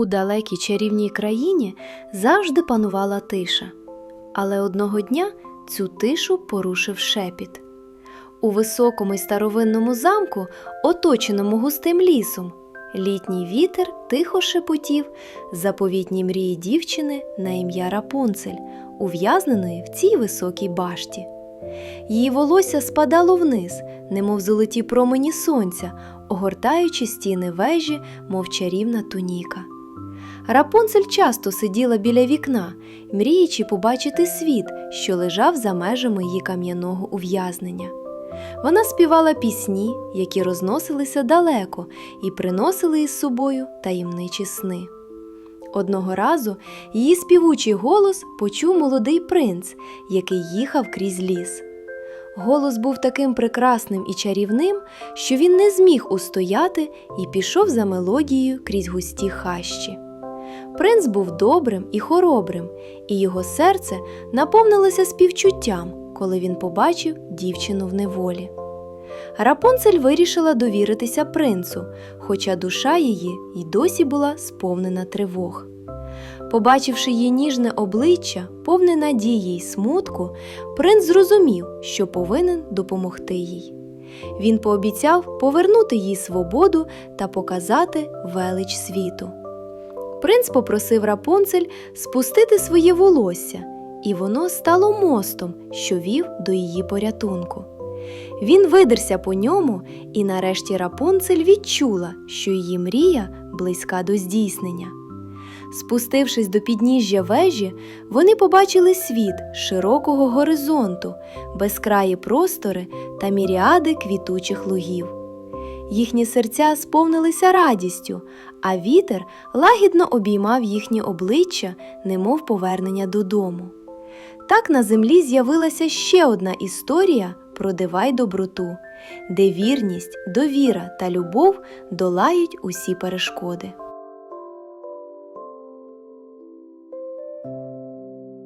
У далекій чарівній країні завжди панувала тиша. Але одного дня цю тишу порушив шепіт. У високому й старовинному замку, оточеному густим лісом, літній вітер тихо шепотів заповітні мрії дівчини на ім'я Рапунцель, ув'язненої в цій високій башті. Її волосся спадало вниз, немов золоті промені сонця, огортаючи стіни вежі, мов чарівна туніка. Рапунцель часто сиділа біля вікна, мріючи побачити світ, що лежав за межами її кам'яного ув'язнення. Вона співала пісні, які розносилися далеко і приносили із собою таємничі сни. Одного разу її співучий голос почув молодий принц, який їхав крізь ліс. Голос був таким прекрасним і чарівним, що він не зміг устояти і пішов за мелодією крізь густі хащі. Принц був добрим і хоробрим, і його серце наповнилося співчуттям, коли він побачив дівчину в неволі. Рапунцель вирішила довіритися принцу, хоча душа її й досі була сповнена тривог. Побачивши її ніжне обличчя, повне надії й смутку, принц зрозумів, що повинен допомогти їй. Він пообіцяв повернути їй свободу та показати велич світу. Принц попросив Рапунцель спустити своє волосся, і воно стало мостом, що вів до її порятунку. Він видерся по ньому, і нарешті Рапунцель відчула, що її мрія близька до здійснення. Спустившись до підніжжя вежі, вони побачили світ широкого горизонту, безкраї простори та міріади квітучих лугів. Їхні серця сповнилися радістю, а вітер лагідно обіймав їхні обличчя, немов повернення додому. Так на землі з'явилася ще одна історія про дивай доброту, де вірність, довіра та любов долають усі перешкоди.